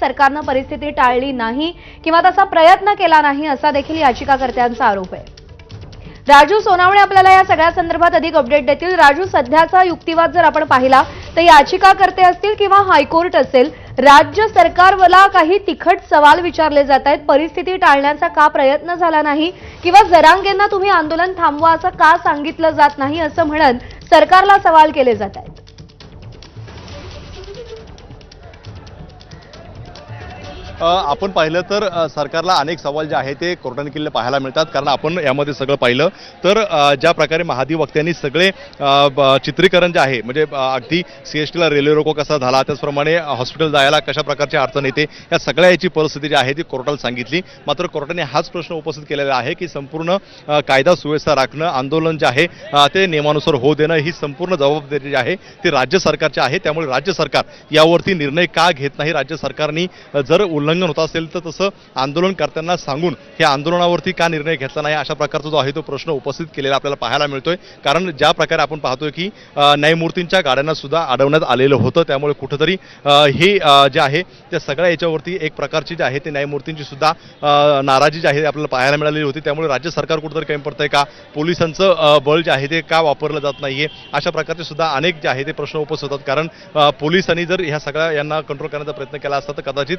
सरकारनं परिस्थिती टाळली नाही किंवा तसा प्रयत्न केला नाही असा देखील याचिकाकर्त्यांचा आरोप आहे. राजू सोनावणे आपल्याला या सगळ्या संदर्भात अधिक अपडेट देतील. राजू सध्याचा युक्तिवाद जर आपण पाहिला तर याचिकाकर्ते असतील किंवा हायकोर्ट असेल राज्य सरकारला काही तिखट सवाल विचारले जात आहेत. परिस्थिती टाळण्याचा का प्रयत्न झाला नाही? किंवा जरांगेंना तुम्ही आंदोलन थांबवा असं का सांगितलं जात नाही असं म्हणत सरकारला सवाल केले जात आहेत? आपण पाहिलं तर सरकारला अनेक सवाल जे आहे ते कोर्टाने केलेले पाहायला मिळतात. कारण आपण यामध्ये सगळं पाहिलं तर ज्या प्रकारे महाधिवक्त्यांनी सगळे ब- चित्रीकरण जे आहे म्हणजे अगदी सी एस टीला रेल्वे रोको कसा झाला त्याचप्रमाणे हॉस्पिटल जायला कशा प्रकारची अडचण येते या सगळ्या याची परिस्थिती जी आहे ती कोर्टाला सांगितली. मात्र कोर्टाने हाच प्रश्न उपस्थित केलेला आहे की संपूर्ण कायदा सुव्यवस्था राखणं आंदोलन जे आहे ते नियमानुसार होऊ देणं ही संपूर्ण जबाबदारी जी आहे ती राज्य सरकारची आहे. त्यामुळे राज्य सरकार यावरती निर्णय का घेत नाही? राज्य सरकारने जर उल्लंघन होत असेल तर तसं आंदोलन करताना सांगून हे आंदोलनावरती का निर्णय घेतला नाही अशा प्रकारचा जो आहे तो प्रश्न उपस्थित केलेला आपल्याला पाहायला मिळतोय. कारण ज्या प्रकारे आपण पाहतोय की न्यायमूर्तींच्या गाड्यांना सुद्धा अडवण्यात आलेलं होतं. त्यामुळे कुठंतरी हे जे आहे त्या सगळ्या याच्यावरती एक प्रकारची जी आहे ते न्यायमूर्तींची सुद्धा नाराजी जी आहे आपल्याला पाहायला मिळालेली होती. त्यामुळे राज्य सरकार कुठंतरी कमी पडतंय का? पोलिसांचं बळ जे आहे ते का वापरलं जात नाहीये? अशा प्रकारचे सुद्धा अनेक जे आहे ते प्रश्न उपस्थित होतात. कारण पोलिसांनी जर ह्या सगळ्या यांना कंट्रोल करण्याचा प्रयत्न केला असता तर कदाचित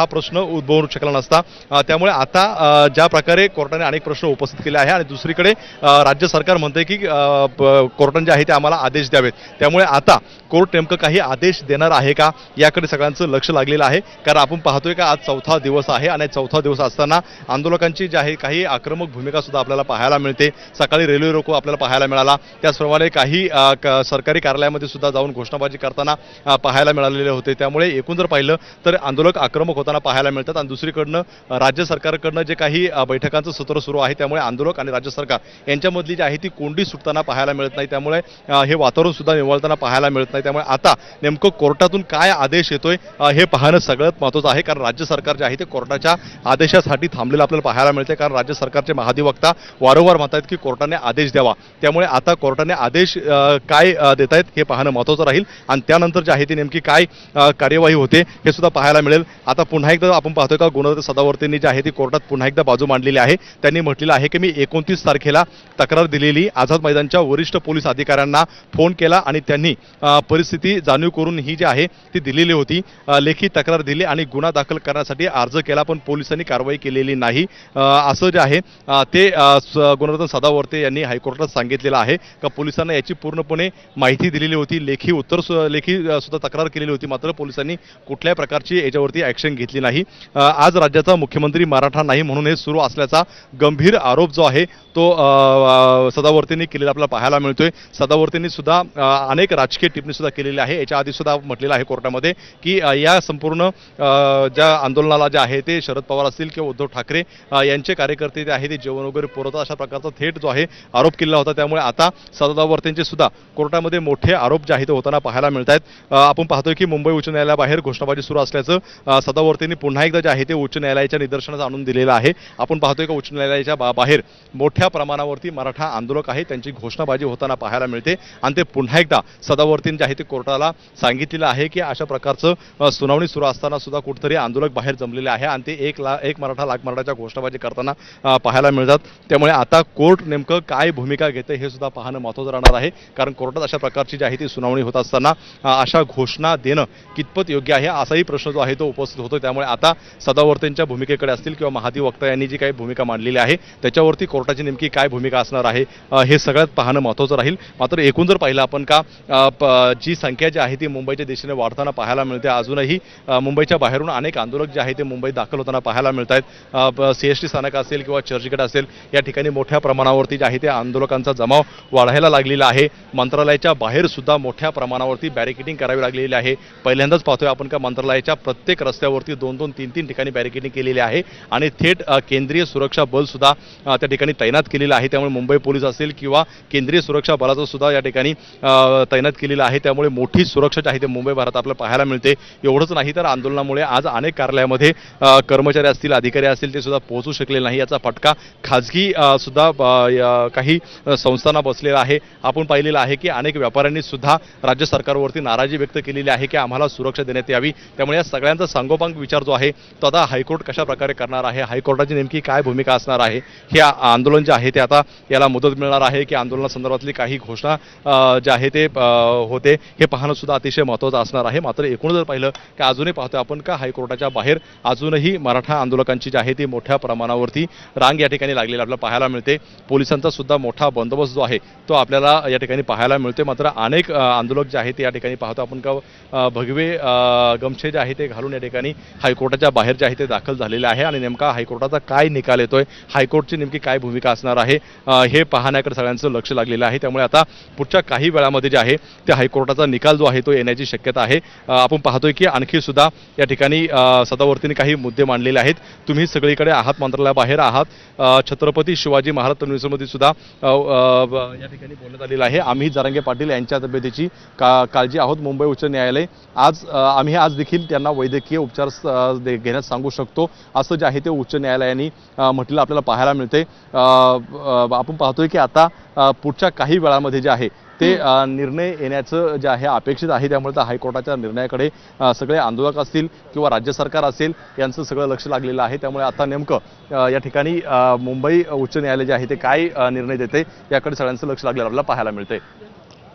हा प्रश्न उद्भवू शकला नसता. त्यामुळे आता ज्या प्रकारे कोर्टाने अनेक प्रश्न उपस्थित केले आहे आणि दुसरीकडे राज्य सरकार म्हणते की कोर्टाने जे आहे ते आम्हाला आदेश द्यावेत. त्यामुळे आता कोर्ट नेमकं काही आदेश देणार आहे का याकडे सगळ्यांचं लक्ष लागलेलं आहे. कारण आपण पाहतोय का आज चौथा दिवस आहे आणि चौथा दिवस असताना आंदोलकांची जी आहे काही आक्रमक भूमिका सुद्धा आपल्याला पाहायला मिळते. सकाळी रेल्वे रोको आपल्याला पाहायला मिळाला. त्याचप्रमाणे काही सरकारी कार्यालयामध्ये सुद्धा जाऊन घोषणाबाजी करताना पाहायला मिळालेले होते. त्यामुळे एकूण जर पाहिलं तर आंदोलक आक्रमक होताना पाहायला मिळतात. आणि दुसरीकडनं राज्य सरकारकडनं जे काही बैठकांचं सत्र सुरू आहे त्यामुळे आंदोलक आणि राज्य सरकार यांच्यामधली जी आहे ती कोंडी सुटताना पाहायला मिळत नाही. त्यामुळे हे वातावरण सुद्धा निवळताना पाहायला मिळत नाही. त्यामुळे आता नेमकं कोर्टातून काय आदेश येतोय हे पाहणं सगळ्यात महत्त्वाचं आहे. कारण राज्य सरकार जे आहे ते कोर्टाच्या आदेशासाठी थांबलेलं आपल्याला पाहायला मिळते कारण राज्य सरकारचे महाधिवक्ता वारंवार म्हणतात की कोर्टाने आदेश द्यावा. त्यामुळे आता कोर्टाने आदेश काय देत आहेत हे पाहणं महत्त्वाचं राहील. आणि त्यानंतर जे आहे ती नेमकी काय कार्यवाही होते हे सुद्धा पाहायला मिळेल. आता पुन्हा पुन्हा एकदा आपण पाहतोय का गुणवत्ता सदावर्तींनी जे आहे ती कोर्टात पुन्हा एकदा बाजू मांडलेली आहे. त्यांनी म्हटलेलं आहे की मी एकोणतीस तारखेला तक्रार दिलेली. आझाद मैदानच्या वरिष्ठ पोलीस अधिकाऱ्यांना फोन केला आणि त्यांनी परिस्थिती जाणीव करून ही जी आहे ती दिलेली होती. लेखी तक्रार दिली आणि गुन्हा दाखल करण्यासाठी अर्ज केला पण पोलिसांनी कारवाई केलेली नाही. असं जे आहे ते स- गुणवर्धन सदावर्ते यांनी हायकोर्टात सांगितलेलं आहे का पोलिसांना याची पूर्णपणे माहिती दिलेली होती. लेखी उत्तर सु- लेखी सुद्धा तक्रार केलेली होती. मात्र पोलिसांनी कुठल्याही प्रकारची याच्यावरती ॲक्शन घेतली नाही. आज राज्याचा मुख्यमंत्री मराठा नाही म्हणून हे सुरू असल्याचा गंभीर आरोप जो आहे तो सदावर्तींनी केलेला आपल्याला पाहायला मिळतोय. सदावर्तींनी सुद्धा अनेक राजकीय टिप्पणी सुद्धा केलेली आहे. याच्या आधी सुद्धा म्हटलेलं आहे कोर्टामध्ये की या संपूर्ण ज्या आंदोलनाला जे आहे ते शरद पवार असतील किंवा उद्धव ठाकरे यांचे कार्यकर्ते जे आहे ते जेवण वगैरे पुरवतात. अशा प्रकारचा थेट जो आहे आरोप केलेला होता. त्यामुळे आता सदावर्तींचे सुद्धा कोर्टामध्ये मोठे आरोप जे आहे ते होताना पाहायला मिळत आहेत आपण पाहतोय की मुंबई उच्च न्यायालयाबाहेर घोषणाबाजी सुरू असल्याचं सदावर्ती त्यांनी पुन्हा एकदा जे आहे ते उच्च न्यायालयाच्या निदर्शनास आणून दिलेलं आहे. आपण पाहतोय का उच्च न्यायालयाच्या बा- बाहेर मोठ्या प्रमाणावरती मराठा आंदोलक आहे. त्यांची घोषणाबाजी होताना पाहायला मिळते. आणि ते पुन्हा एकदा सदावर्तीन जे आहे ते कोर्टाला सांगितलेलं आहे की अशा प्रकारचं सुनावणी सुरू असताना सुद्धा कुठेतरी आंदोलक बाहेर जमलेले आहे. आणि ते एक ला एक मराठा लाख मराठाच्या घोषणाबाजी करताना पाहायला मिळतात. त्यामुळे आता कोर्ट नेमकं काय भूमिका घेते हे सुद्धा पाहणं महत्त्वाचं राहणार आहे. कारण कोर्टात अशा प्रकारची जी आहे ती सुनावणी होत असताना अशा घोषणा देणं कितपत योग्य आहे असाही प्रश्न जो आहे तो उपस्थित होतो. त्यामुळे आता सदावर्तेंच्या भूमिकेकडे असतील किंवा महाधिवक्ता यांनी जी काही भूमिका मांडलेली आहे त्याच्यावरती कोर्टाची नेमकी काय भूमिका असणार आहे हे सगळ्यात पाहणं महत्त्वाचं राहील. मात्र एकूण जर पाहिलं आपण का जी संख्या जी आहे ती मुंबईच्या दिशेने वाढताना पाहायला मिळते. अजूनही मुंबईच्या बाहेरून अनेक आंदोलक जे आहे ते मुंबईत दाखल होताना पाहायला मिळत आहेत सी एस टी स्थानक असेल किंवा चर्चगेट असेल या ठिकाणी मोठ्या प्रमाणावरती जे आहे ते आंदोलकांचा जमाव वाढायला लागलेला आहे. मंत्रालयाच्या बाहेर सुद्धा मोठ्या प्रमाणावरती बॅरिकेडिंग करावी लागलेली आहे. पहिल्यांदाच पाहतोय आपण का मंत्रालयाच्या प्रत्येक रस्त्यावरती दोन दोन तीन तीन ठिकाणी बॅरिकेडिंग केलेली आहे. आणि थेट केंद्रीय सुरक्षा बल सुद्धा त्या ठिकाणी तैनात केलेलं आहे. त्यामुळे मुंबई पोलीस असेल किंवा केंद्रीय सुरक्षा बलाचं सुद्धा या ठिकाणी तैनात केलेलं आहे. त्यामुळे मोठी सुरक्षा जी आहे ते मुंबई भारत आपल्याला पाहायला मिळते. एवढंच नाही तर आंदोलनामुळे आज अनेक कार्यालयामध्ये कर्मचारी असतील अधिकारी असतील ते सुद्धा पोहोचू शकले नाही. याचा फटका खाजगी सुद्धा काही संस्थांना बसलेला आहे. आपण पाहिलेलं आहे की अनेक व्यापाऱ्यांनी सुद्धा राज्य सरकारवरती नाराजी व्यक्त केलेली आहे की आम्हाला सुरक्षा देण्यात यावी. त्यामुळे या सगळ्यांचा सांगोपांग विचार जो आहे तो आता हायकोर्ट कशा प्रकारे करणार आहे हायकोर्टाची नेमकी काय भूमिका असणार आहे हे आंदोलन जे आहे ते आता याला मदत मिळणार आहे की आंदोलनासंदर्भातली काही घोषणा जे आहे ते होते हे पाहणं सुद्धा अतिशय महत्त्वाचं असणार आहे. मात्र एकूण जर पाहिलं की अजूनही पाहतोय आपण का हायकोर्टाच्या बाहेर अजूनही मराठा आंदोलकांची जी आहे ती मोठ्या प्रमाणावरती रांग या ठिकाणी लागलेली आपल्याला पाहायला मिळते. पोलिसांचा सुद्धा मोठा बंदोबस्त जो आहे तो आपल्याला या ठिकाणी पाहायला मिळते मात्र अनेक आंदोलक जे आहे ते या ठिकाणी पाहतो आपण का भगवे गमछे जे आहे ते घालून या ठिकाणी हायकोर्टाच्या बाहेर जे आहे ते दाखल झालेले आहे आणि नेमका हायकोर्टाचा काय निकाल येतोय हायकोर्टची नेमकी काय भूमिका असणार आहे हे पाहण्याकडे सगळ्यांचं लक्ष लागलेलं आहे. त्यामुळे आता पुढच्या काही वेळामध्ये जे आहे ते हायकोर्टाचा निकाल जो आहे तो येण्याची शक्यता आहे. आपण पाहतोय की आणखी सुद्धा या ठिकाणी सदावर्तीने काही मुद्दे मांडलेले आहेत. तुम्ही सगळीकडे आहात मंत्रालयाबाहेर आहात. छत्रपती शिवाजी महाराज टर्मिनसमध्ये सुद्धा या ठिकाणी बोलण्यात आलेलं आहे. आम्ही जारंगे पाटील यांच्या तब्येतीची का काळजी आहोत. मुंबई उच्च न्यायालय आज आम्ही आज देखील त्यांना वैद्यकीय उपचार घेण्यास सांगू शकतो. असं जे आहे ते उच्च न्यायालयाने म्हटलेलं आपल्याला पाहायला मिळते आपण पाहतोय की आता पुढच्या काही वेळामध्ये जे आहे ते निर्णय येण्याचं जे आहे अपेक्षित आहे. त्यामुळे त्या हायकोर्टाच्या निर्णयाकडे सगळे आंदोलक असतील किंवा राज्य सरकार असेल यांचं सगळं लक्ष लागलेलं आहे. त्यामुळे आता नेमकं या ठिकाणी मुंबई उच्च न्यायालय जे आहे ते काय निर्णय देते याकडे सगळ्यांचं लक्ष लागलेलं आपल्याला पाहायला मिळते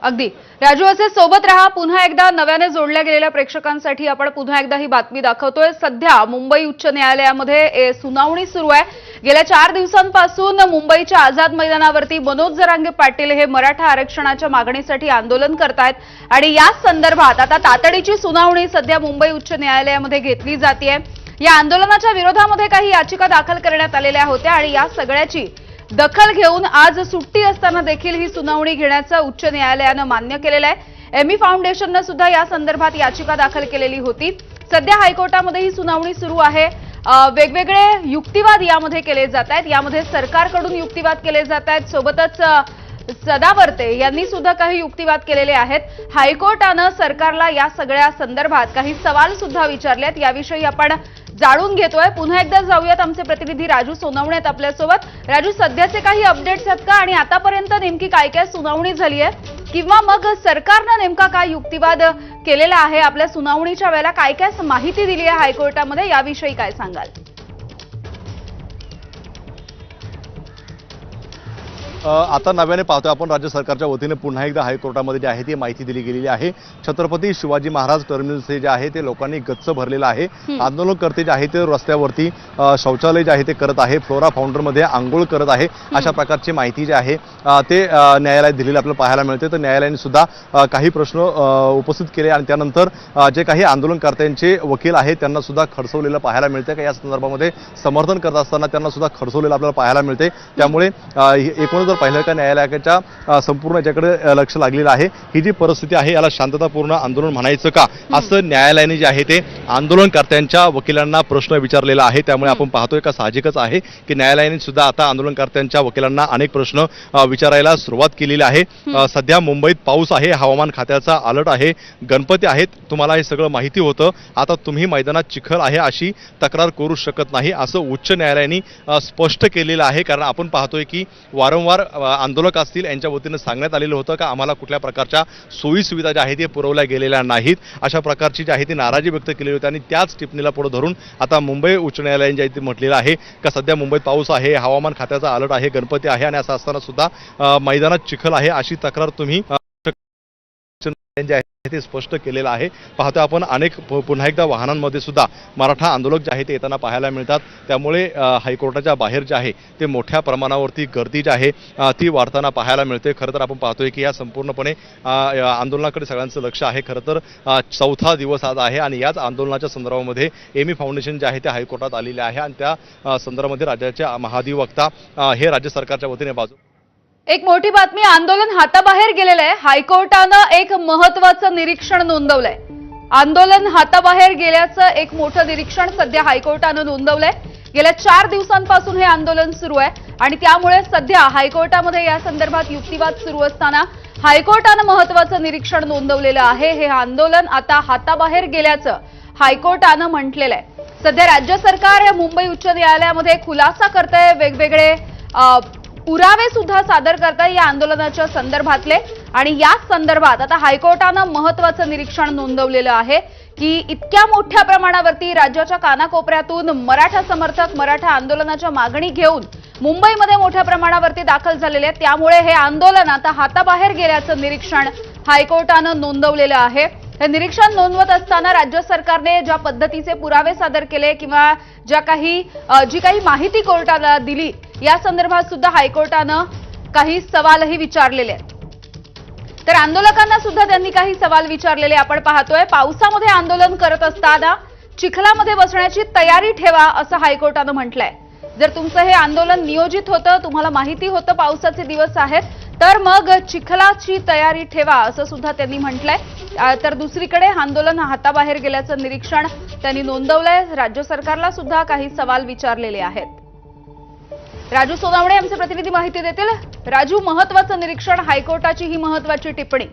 अगदी. राजू असे सोबत राहा. पुन्हा एकदा नव्याने जोडल्या गेलेल्या प्रेक्षकांसाठी आपण पुन्हा एकदा ही बातमी दाखवतोय. सध्या मुंबई उच्च न्यायालयामध्ये ए, सुनावणी सुरू आहे. गेल्या चार दिवसांपासून मुंबईच्या आझाद मैदानावरती मनोज जरांगे पाटील हे मराठा आरक्षणाच्या मागणीसाठी आंदोलन करतायत. आणि याच संदर्भात आता तातडीची सुनावणी सध्या मुंबई उच्च न्यायालयामध्ये घेतली जाते या आंदोलनाच्या विरोधामध्ये काही याचिका दाखल करण्यात आलेल्या होत्या आणि या सगळ्याची दखल घेऊन आज सुट्टी असताना देखील ही सुनावणी घेण्याचं उच्च न्यायालयानं मान्य केलेलं आहे. एमी फाउंडेशननं सुद्धा या संदर्भात याचिका दाखल केलेली होती. सध्या हायकोर्टामध्ये ही सुनावणी सुरू आहे. वेगवेगळे युक्तिवाद यामध्ये केले जात आहेत. यामध्ये सरकारकडून युक्तिवाद केले जात आहेत. सोबतच सदावर्ते यांनी सुद्धा काही युक्तिवाद केलेले आहेत. हायकोर्टानं सरकारला या सगळ्या संदर्भात काही सवाल सुद्धा विचारले आहेत याविषयी आपण जाणून घेतोय. पुन्हा एकदा जाऊयात आमचे प्रतिनिधी राजू सोनवणे आहेत आपल्यासोबत. राजू सध्याचे काही अपडेट्स आहेत का आणि आतापर्यंत नेमकी काय काय सुनावणी झाली आहे? किंवा मग सरकारनं नेमका काय युक्तिवाद केलेला आहे? आपल्या सुनावणीच्या वेळेला काय काय माहिती दिली आहे हायकोर्टामध्ये? याविषयी काय सांगाल? आता नव्याने पाहतोय आपण राज्य सरकारच्या वतीने पुन्हा एकदा हायकोर्टामध्ये जे आहे ती माहिती दिली गेलेली आहे. छत्रपती शिवाजी महाराज टर्मिनस हे जे आहे ते लोकांनी गच्च भरलेलं आहे. आंदोलनकर्ते जे आहे ते रस्त्यावरती शौचालय जे आहे ते करत आहे. फ्लोरा फाउंडरमध्ये आंघोळ करत आहे. अशा प्रकारची माहिती जी आहे ते न्यायालयात दिलेली आपल्याला पाहायला मिळते तर न्यायालयाने सुद्धा काही प्रश्न उपस्थित केले आणि त्यानंतर जे काही आंदोलनकर्त्यांचे वकील आहेत त्यांना सुद्धा खडसवलेलं पाहायला मिळते का या संदर्भामध्ये समर्थन करत असताना त्यांना सुद्धा खडसवलेलं आपल्याला पाहायला मिळते त्यामुळे अ, एकूणच जर पाहिलं का न्यायालयाच्या संपूर्ण याच्याकडे लक्ष लागलेलं आहे. ही जी परिस्थिती आहे याला शांततापूर्ण आंदोलन म्हणायचं का? असं न्यायालयाने जे आहे ते आंदोलनकर्त्यांच्या वकिलांना प्रश्न विचारलेला आहे. त्यामुळे आपण पाहतोय का साहजिकच आहे की न्यायालयाने सुद्धा आता आंदोलनकर्त्यांच्या वकिलांना अनेक प्रश्न विचारायला सुरुवात केलेली आहे. सध्या मुंबईत पाऊस आहे हवामान खात्याचा अलर्ट आहे गणपती आहेत तुम्हाला हे सगळं माहिती होतं. आता तुम्ही मैदानात चिखल आहे अशी तक्रार करू शकत नाही असं उच्च न्यायालयाने स्पष्ट केलेलं आहे. कारण आपण पाहतोय की वारंवार आंदोलक असतील यांच्या वतीनं सांगण्यात आलेलं होतं का आम्हाला कुठल्या प्रकारच्या सोयीसुविधा ज्या आहेत ते पुरवल्या गेलेल्या नाहीत. अशा प्रकारची जी आहे ती नाराजी व्यक्त केली होती आणि त्याच टिप्पणीला पुढे धरून आता मुंबई उच्च न्यायालयाने जे आहे ते म्हटलेलं आहे का सध्या मुंबईत पाऊस आहे हवामान खात्याचा अलर्ट आहे गणपती आहे आणि असं असताना सुद्धा मैदानात चिखल आहे अशी तक्रार तुम्ही जे आहे ते स्पष्ट केलेलं आहे. पाहतो आपण अनेक पुन्हा एकदा वाहनांमध्ये सुद्धा मराठा आंदोलक जे आहे ते येताना पाहायला मिळतात. त्यामुळे हायकोर्टाच्या बाहेर जे आहे ते मोठ्या प्रमाणावरती गर्दी जी आहे ती वाढताना पाहायला मिळते. खरं तर आपण पाहतोय की या संपूर्णपणे आंदोलनाकडे सगळ्यांचं लक्ष आहे. खरं तर चौथा दिवस आज आहे आणि याच आंदोलनाच्या संदर्भामध्ये एमी फाउंडेशन जे आहे ते हायकोर्टात आलेले आहे आणि त्या संदर्भामध्ये राज्याच्या महाधिवक्ता हे राज्य सरकारच्या वतीने बाजू एक मोठी बातमी आंदोलन हाताबाहेर गेलेलं आहे हायकोर्टानं एक महत्वाचं निरीक्षण नोंदवलंय. आंदोलन हाताबाहेर गेल्याचं एक मोठं निरीक्षण सध्या हायकोर्टानं नोंदवलंय. गेल्या चार दिवसांपासून हे आंदोलन सुरू आहे आणि त्यामुळे सध्या हायकोर्टामध्ये या संदर्भात युक्तिवाद सुरू असताना हायकोर्टानं महत्वाचं निरीक्षण नोंदवलेलं आहे. हे आंदोलन आता हाताबाहेर गेल्याचं हायकोर्टानं म्हटलेलं आहे सध्या राज्य सरकार हे मुंबई उच्च न्यायालयामध्ये खुलासा करतंय. वेगवेगळे पुरावे सुद्धा सादर करता या आंदोलनाच्या संदर्भातले. आणि याच संदर्भात आता हायकोर्टानं महत्वाचं निरीक्षण नोंदवलेलं आहे की इतक्या मोठ्या प्रमाणावरती राज्याच्या कानाकोपऱ्यातून मराठा समर्थक मराठा आंदोलनाच्या मागणी घेऊन मुंबईमध्ये मोठ्या प्रमाणावरती दाखल झालेले आहेत. त्यामुळे हे आंदोलन आता हाताबाहेर गेल्याचं निरीक्षण हायकोर्टानं नोंदवलेलं आहे. हे निरीक्षण नोंदवत असताना राज्य सरकारने ज्या पद्धतीचे पुरावे सादर केले किंवा ज्या काही जी काही माहिती कोर्टाला दिली या संदर्भात सुद्धा हायकोर्टानं काही सवालही विचारलेले आहेत. तर आंदोलकांना सुद्धा त्यांनी काही सवाल विचारलेले आपण पाहतोय. पावसामध्ये आंदोलन करत असताना चिखलामध्ये बसण्याची तयारी ठेवा असं हायकोर्टानं म्हटलंय. जर तुमचं हे आंदोलन नियोजित होतं तुम्हाला माहिती होतं पावसाचे दिवस आहेत तर मग चिखलाची तयारी ठेवा असं सुद्धा त्यांनी म्हटलंय. तर दुसरीकडे आंदोलन हाताबाहेर गेल्याचं निरीक्षण त्यांनी नोंदवलंय. राज्य सरकारला सुद्धा काही सवाल विचारलेले आहेत. राजू सोनावणे आमचे प्रतिनिधी माहिती देतील. राजू महत्वाचं निरीक्षण हायकोर्टाची ही महत्वाची टिप्पणी.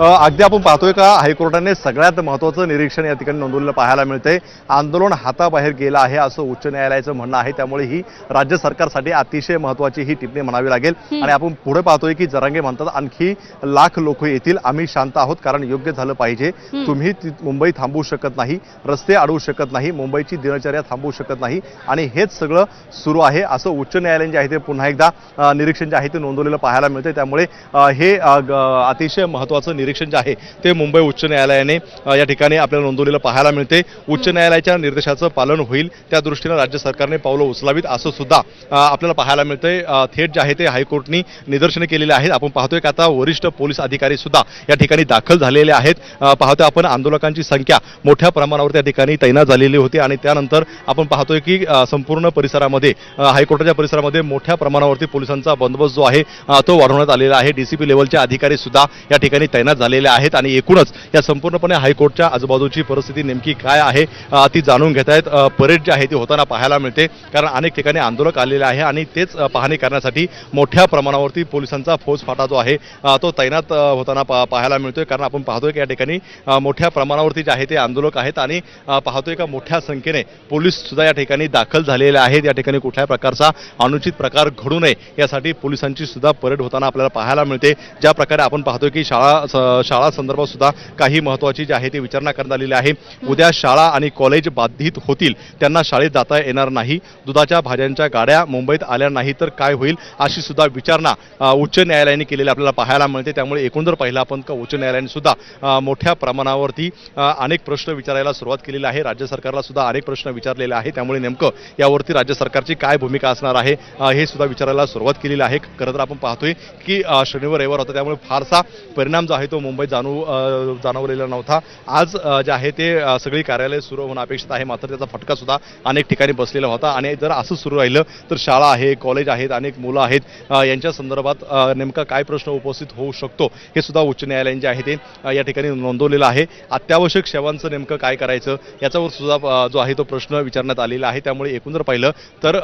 अगदी आपण पाहतोय का हायकोर्टाने सगळ्यात महत्त्वाचं निरीक्षण या ठिकाणी नोंदवलेलं पाहायला मिळतंय. आंदोलन हाताबाहेर गेलं आहे असं उच्च न्यायालयाचं म्हणणं आहे. त्यामुळे ही राज्य सरकारसाठी अतिशय महत्त्वाची ही टिप्पणी म्हणावी लागेल. आणि आपण पुढे पाहतोय की जरांगे म्हणतात आणखी लाख लोक येतील. आम्ही शांत आहोत कारण योग्य झालं पाहिजे. तुम्ही मुंबई थांबवू शकत नाही. रस्ते अडवू शकत नाही. मुंबईची दिनचर्या थांबवू शकत नाही. आणि हेच सगळं सुरू आहे असं उच्च न्यायालय जे आहे ते पुन्हा एकदा निरीक्षण जे आहे ते नोंदवलेलं पाहायला मिळतंय. त्यामुळे हे अतिशय महत्त्वाचं निरीक्षण जे आहे ते मुंबई उच्च न्यायालयाने या ठिकाणी आपल्याला नोंदवलेलं पाहायला मिळते. उच्च न्यायालयाच्या निर्देशाचं पालन होईल. त्या दृष्टीनं राज्य सरकारने पावलं उचलावीत असं सुद्धा आपल्याला पाहायला मिळतंय. थेट जे आहे ते हायकोर्टनी निदर्शने केलेले आहेत. आपण पाहतोय की आता वरिष्ठ पोलीस अधिकारी सुद्धा या ठिकाणी दाखल झालेले आहेत. पाहतोय आपण आंदोलकांची संख्या मोठ्या प्रमाणावर त्या ठिकाणी तैनात झालेली होती आणि त्यानंतर आपण पाहतोय की संपूर्ण परिसरामध्ये हायकोर्टाच्या परिसरामध्ये मोठ्या प्रमाणावरती पोलिसांचा बंदोबस्त जो आहे तो वाढवण्यात आलेला आहे. डीसीपी लेवलचे अधिकारी सुद्धा या ठिकाणी तैनात झालेल्या आहेत आणि एकूणच या संपूर्णपणे हायकोर्टच्या आजूबाजूची परिस्थिती नेमकी काय आहे ती जाणून घेत आहेत परेड जी आहे ती होताना पाहायला मिळते कारण अनेक ठिकाणी आंदोलक आलेले आहे आणि तेच पाहणी करण्यासाठी मोठ्या प्रमाणावरती पोलिसांचा फौजफाटा जो आहे. तो तैनात होताना पा- पाहायला मिळतोय कारण आपण पाहतोय की या ठिकाणी मोठ्या प्रमाणावरती जे आहे ते आंदोलक आहेत आणि पाहतोय का मोठ्या संख्येने पोलीस सुद्धा या ठिकाणी दाखल झालेले आहेत. या ठिकाणी कुठल्या प्रकारचा अनुचित प्रकार घडू नये यासाठी पोलिसांची सुद्धा परेड होताना आपल्याला पाहायला मिळते. ज्या प्रकारे आपण पाहतोय की शाळा स- शाळा संदर्भात सुद्धा काही महत्वाची जी आहे ती विचारणा करण्यात आलेली आहे. उद्या शाळा आणि कॉलेज बाधित होतील त्यांना शाळेत जाता येणार नाही दुधाच्या भाज्यांच्या गाड्या मुंबईत आल्या नाही तर काय होईल अशी सुद्धा विचारणा उच्च न्यायालयाने केलेली आपल्याला पाहायला मिळते. त्यामुळे एकूण जर पाहिलं आपण का उच्च न्यायालयाने सुद्धा मोठ्या प्रमाणावरती अनेक प्रश्न विचारायला सुरुवात केलेली आहे. राज्य सरकारला सुद्धा अनेक प्रश्न विचारलेले आहे त्यामुळे नेमकं यावरती राज्य सरकारची काय भूमिका असणार आहे हे सुद्धा विचारायला सुरुवात केलेली आहे. खरं तर आपण पाहतोय की शनिवार रविवार होता. त्यामुळे फारसा परिणाम जो आहे तो मुंबईत जाणू जाणवलेला नव्हता. आज जे आहे ते सगळी कार्यालय सुरू होणं अपेक्षित आहे. मात्र त्याचा फटका सुद्धा अनेक ठिकाणी बसलेला होता. आणि जर असं सुरू राहिलं तर शाळा आहे कॉलेज आहेत अनेक मुलं आहेत. यांच्या संदर्भात नेमका काय प्रश्न उपस्थित होऊ शकतो हे सुद्धा उच्च न्यायालयाने जे आहे ते या ठिकाणी नोंदवलेलं आहे. अत्यावश्यक सेवांचं नेमकं काय करायचं याच्यावर सुद्धा जो आहे तो प्रश्न विचारण्यात आलेला आहे. त्यामुळे एकूण जर पाहिलं तर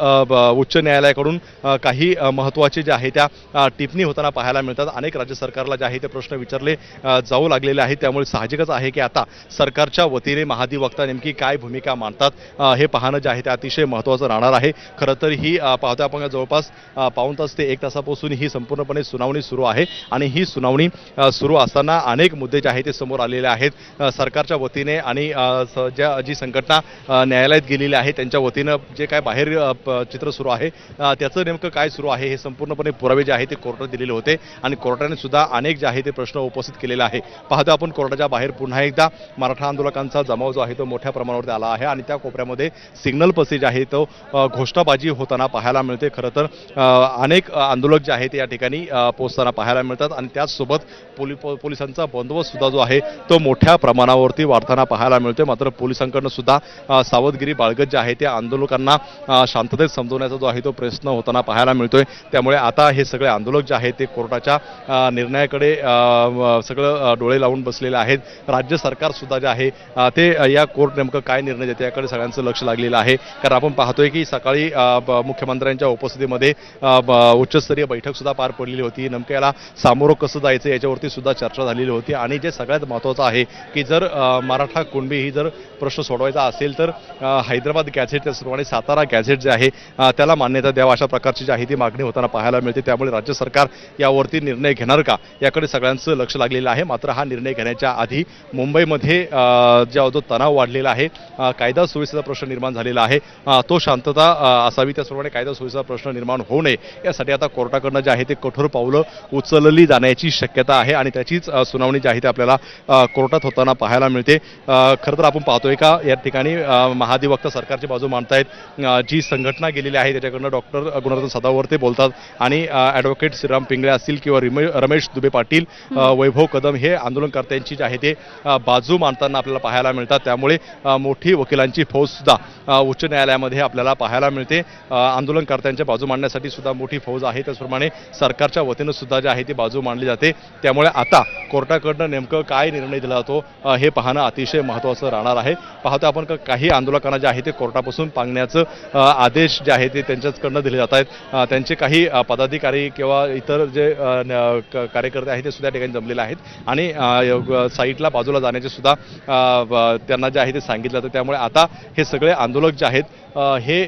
उच्च न्यायालयाकडून काही महत्त्वाचे जे आहे त्या टिप्पणी होताना पाहायला मिळतात. अनेक राज्य सरकारला जे आहे ते प्रश्न विचारले जाऊ लागलेले आहेत त्यामुळे साहजिकच आहे की आता सरकारच्या वतीने महाधिवक्ता नेमकी काय भूमिका मांडतात हे पाहणं जे आहे ते अतिशय महत्त्वाचं राहणार आहे. खरं तर ही अ, पाहतोय आपण जवळपास पाऊन पाऊण तास ते एक तासापासून ही संपूर्णपणे सुनावणी सुरू आहे आणि ही सुनावणी सुरू असताना अनेक मुद्दे जे आहेत ते समोर आलेले आहेत. सरकारच्या वतीने आणि ज्या जी संघटना न्यायालयात गेलेली आहे त्यांच्या वतीनं जे काय बाहेर चित्र सुरू आहे त्याचं नेमकं काय सुरू आहे हे संपूर्णपणे पुरावे जे आहे ते कोर्टात दिलेले होते. आणि कोर्टाने सुद्धा अनेक जे आहे ते प्रश्न उपस्थित केलेले आहे. पाहतो आपण कोर्टाच्या बाहेर पुन्हा एकदा. मराठा आंदोलकांचा जमाव जो आहे तो मोठ्या प्रमाणावरती आला आहे आणि त्या कोपऱ्यामध्ये सिग्नल पसेज जे आहे तो घोषणाबाजी होताना पाहायला मिळते खरं तर अनेक आंदोलक जे आहे ते या ठिकाणी पोहोचताना पाहायला मिळतात आणि त्याचसोबत पोलि पो- पोलिसांचा बंदोबस्त सुद्धा जो आहे तो मोठ्या प्रमाणावरती वाढताना पाहायला मिळतोय. मात्र पोलिसांकडनं सुद्धा सावधगिरी बाळगत जे आहे त्या आंदोलकांना शांततेत समजवण्याचा जो आहे तो प्रयत्न होताना पाहायला मिळतोय. त्यामुळे आता हे सगळे आंदोलक जे आहेत ते कोर्टाच्या निर्णयाकडे सगळं डोळे लावून बसलेले आहेत. राज्य सरकार सुद्धा जे आहे ते या कोर्ट नेमकं काय निर्णय देते याकडे सगळ्यांचं लक्ष लागलेलं आहे. कारण आपण पाहतोय की सकाळी मुख्यमंत्र्यांच्या उपस्थितीमध्ये उच्चस्तरीय बैठक सुद्धा पार पडलेली होती. नेमकं याला सामोरं कसं जायचं याच्यावरती सुद्धा चर्चा झालेली होती. आणि जे सगळ्यात महत्त्वाचं आहे की जर मराठा कुणबी ही जर प्रश्न सोडवायचा असेल तर हैदराबाद गॅझेट त्याचप्रमाणे सातारा गॅझेट जे आहे त्याला मान्यता द्यावा अशा प्रकारची जी आहे ती मागणी होताना पाहायला मिळते. त्यामुळे राज्य सरकार यावरती निर्णय घेणार का याकडे सगळ्यांचं लक्ष लागलेलं आहे. मात्र हा निर्णय घेण्याच्या आधी मुंबईमध्ये अ, जो तणाव वाढलेला आहे कायदा सुव्यवस्थेचा प्रश्न निर्माण झालेला आहे. तो शांतता असावी. त्याचप्रमाणे कायदा सुव्यवस्थेचा प्रश्न निर्माण होऊ नये. यासाठी आता कोर्टाकडनं जे आहे ते कठोर पावलं उचलली जाण्याची शक्यता आहे आणि त्याचीच सुनावणी जी आहे ती आपल्याला कोर्टात होताना पाहायला मिळते. खरं तर आपण पाहतोय का या ठिकाणी महाधिवक्ता सरकारची बाजू मांडतायत. जी संघटना गेलेली आहे त्याच्याकडनं डॉक्टर गुणरत्न सदावर ते बोलतात. आणि ॲडव्होकेट श्रीराम पिंगळे असतील किंवा रिमे रमेश दुबे पाटील अ, वैभव कदम हे आंदोलनकर्त्यांची जी आहे ते बाजू मांडताना आपल्याला पाहायला मिळतात. त्यामुळे मोठी वकिलांची फौजसुद्धा उच्च न्यायालयामध्ये आपल्याला पाहायला मिळते. आंदोलनकर्त्यांच्या बाजू मांडण्यासाठी सुद्धा मोठी फौज आहे. त्याचप्रमाणे सरकारच्या वतीनं सुद्धा जे आहे ती बाजू मांडली जाते. त्यामुळे आता कोर्टाकडनं नेमकं काय निर्णय दिला जातो हे पाहणं अतिशय महत्त्वाचं राहणार आहे. पाहतो आपण काही आंदोलकांना जे आहे ते कोर्टापासून पांगण्याचं आदेश जे आहे ते त्यांच्याचकडनं दिले जात आहेत. त्यांचे काही पदाधिकारी किंवा इतर जे न- कार्यकर्ते आहेत ते सुद्धा ठिकाणी जमलेले आहेत. आहेत. आणि साईटला बाजूला जाण्याचे सुद्धा त्यांना जे आहे ते सांगितलं. जातं त्यामुळे आता हे सगळे आंदोलक जे आहेत हे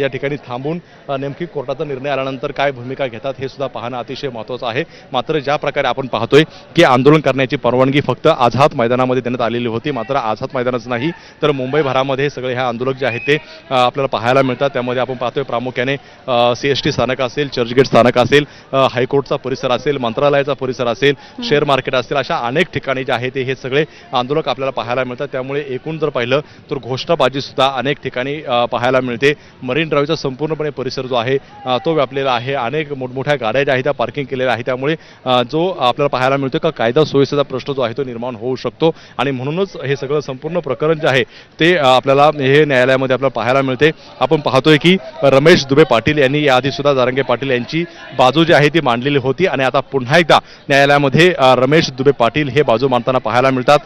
या ठिकाणी थांबून नेमकी कोर्टाचा निर्णय आल्यानंतर काय भूमिका घेतात हे सुद्धा पाहणं अतिशय महत्त्वाचं आहे. मात्र ज्या प्रकारे आपण पाहतोय की आंदोलन करण्याची परवानगी फक्त आझाद मैदानामध्ये देण्यात आलेली होती मात्र आझाद मैदानच नाही तर मुंबईभरामध्ये सगळे हे आंदोलक जे आहेत ते आपल्याला पाहायला मिळतात. त्यामध्ये आपण पाहतोय प्रामुख्याने सी एस टी स्थानक असेल चर्चगेट स्थानक असेल हायकोर्टचा परिसर असेल मंत्रालयाचा परिसर असेल शेअर मार्केट असेल अशा अनेक ठिकाणी जे आहे ते हे सगळे आंदोलक आपल्याला पाहायला मिळतात. त्यामुळे एकूण जर पाहिलं तर घोषणाबाजी सुद्धा अनेक ठिकाणी पाहायला मिळते. मरीन ड्राईव्हचा संपूर्णपणे परिसर जो आहे तो व्यापलेला आहे. अनेक मोठमोठ्या गाड्या ज्या आहेत त्या पार्किंग केलेल्या आहे त्यामुळे जो आपल्याला पाहायला मिळतो का कायदा सुव्यवस्थेचा प्रश्न जो आहे तो निर्माण होऊ शकतो. आणि म्हणूनच हे सगळं संपूर्ण प्रकरण जे आहे ते आपल्याला हे न्यायालयामध्ये आपल्याला पाहायला मिळते. आपण पाहतोय की रमेश दुबे पाटील यांनी याआधी सुद्धा जारंगे पाटील यांची बाजू जी आहे ती मांडलेली होती. आणि आता पुन्हा एकदा न्यायालयामध्ये रमेश दुबे पाटील हे बाजू मांडताना पाहायला मिळतात.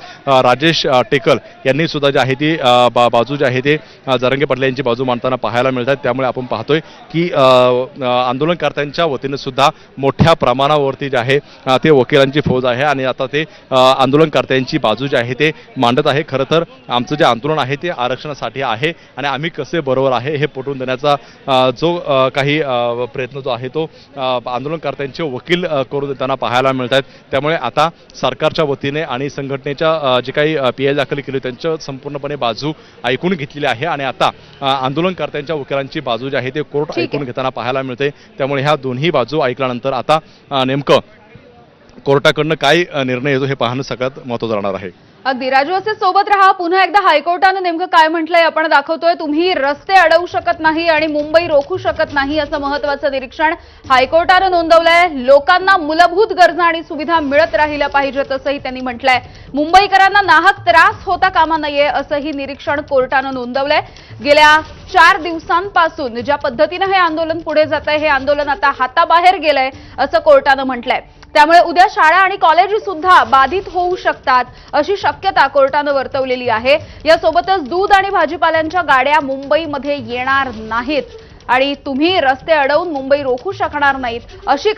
राजेश टेकल यांनी सुद्धा जे आहे ती बा- बाजू जी आहे ते जारंगे पाटील त्यांची बाजू मांडताना पाहायला मिळत आहेत त्यामुळे आपण पाहतोय की आंदोलनकर्त्यांच्या वतीनं सुद्धा मोठ्या प्रमाणावरती जे आहे ते वकिलांची फौज आहे आणि आता ते आंदोलनकर्त्यांची बाजू जी आहे ते मांडत आहे. खरं तर आमचं जे आंदोलन आहे ते आरक्षणासाठी आहे आणि आम्ही कसे बरोबर आहे हे पटवून देण्याचा जो काही प्रयत्न जो आहे तो आंदोलनकर्त्यांचे वकील करून देताना पाहायला मिळत आहेत त्यामुळे आता सरकारच्या वतीने आणि संघटनेच्या जे काही पी आय दाखल केली त्यांच्या संपूर्णपणे बाजू ऐकून घेतलेली आहे आणि आता आंदोलनकर्त्यांच्या वकिलांची बाजू जी आहे ते कोर्ट. ऐकून घेताना पाहायला मिळते त्यामुळे ह्या दोन्ही बाजू ऐकल्यानंतर आता नेमकं कोर्टाकडनं काय निर्णय येतो हे पाहणं सगळ्यात महत्त्वाचं राहणार आहे अगदी. राजू असे सोबत राहा. पुन्हा एकदा हायकोर्टानं नेमकं काय म्हटलंय आपण दाखवतोय. तुम्ही रस्ते अडवू शकत नाही आणि मुंबई रोखू शकत नाही असं महत्वाचं निरीक्षण हायकोर्टानं नोंदवलंय. लोकांना मूलभूत गरजा आणि सुविधा मिळत राहिल्या पाहिजेत असंही त्यांनी म्हटलंय. मुंबईकरांना नाहक त्रास होता कामा नये असंही निरीक्षण कोर्टानं नोंदवलंय. गेल्या चार दिवसांपासून ज्या पद्धतीनं हे आंदोलन पुढे जात आहे हे आंदोलन आता हाताबाहेर गेलंय असं कोर्टानं म्हटलंय. त्यामुळे उद्या शाळा आणि कॉलेज सुद्धा बाधित होऊ शकतात अशी शक्यता कोर्टानं वर्तवलेली आहे. यासोबतच दूध आणि भाजीपाल्यांच्या गाड्या मुंबईमध्ये येणार नाहीत आणि तुम्ही रस्ते अडवून मुंबई रोखू शकणार नाहीत अशी